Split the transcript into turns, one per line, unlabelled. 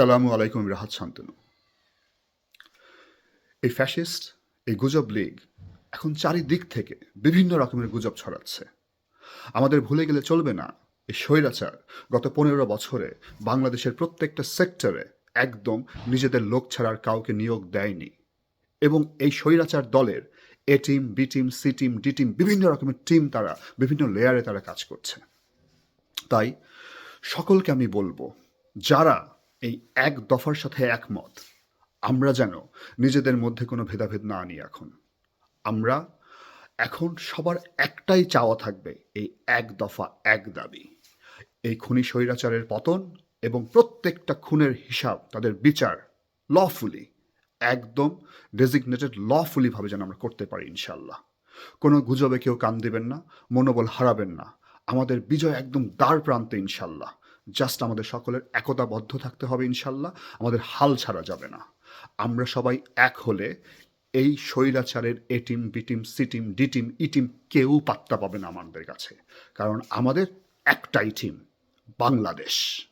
সালামু আলাইকুম, রাহাত শান্তনু। এই ফ্যাসিস্ট এই গুজব লীগ এখন চারিদিক থেকে বিভিন্ন রকমের গুজব ছড়াচ্ছে। আমাদের ভুলে গেলে চলবে না এই স্বৈরাচার। গত পনেরো বছরে বাংলাদেশের প্রত্যেকটা সেক্টরে একদম নিজেদের লোক ছাড়ার কাউকে নিয়োগ দেয়নি এবং এই স্বৈরাচার দলের A team, B team, C team, D team, বিভিন্ন রকমের টিম তারা, বিভিন্ন লেয়ারে তারা কাজ করছে। তাই সকলকে আমি বলব, যারা এই এক দফার সাথে একমত। আমরা যেন নিজেদের মধ্যে কোনো ভেদাভেদ না আনি এখন। আমরা এখন সবার একটাই চাওয়া থাকবে এই এক দফা, এক দাবি। এই খুনি স্বৈরাচারের পতন এবং প্রত্যেকটা খুনের হিসাব তাদের বিচার লফুলি একদম ডেজিগনেটেড লফুলিভাবে যেন আমরা করতে পারি ইনশাল্লাহ কোনো গুজবে কেউ কান দেবেন না, মনোবল হারাবেন না। আমাদের বিজয় একদম দ্বার প্রান্তে ইনশাল্লাহ জাস্ট আমাদের সকলের একতাবদ্ধ থাকতে হবে ইনশাল্লাহ, আমাদের হাল ছাড়া যাবে না। আমরা সবাই এক হলে এই স্বৈরাচারের A team, B team, C team, D team, E team কেউ পাত্তা পাবে না আমাদের কাছে। কারণ আমাদের একটাই টিম, বাংলাদেশ।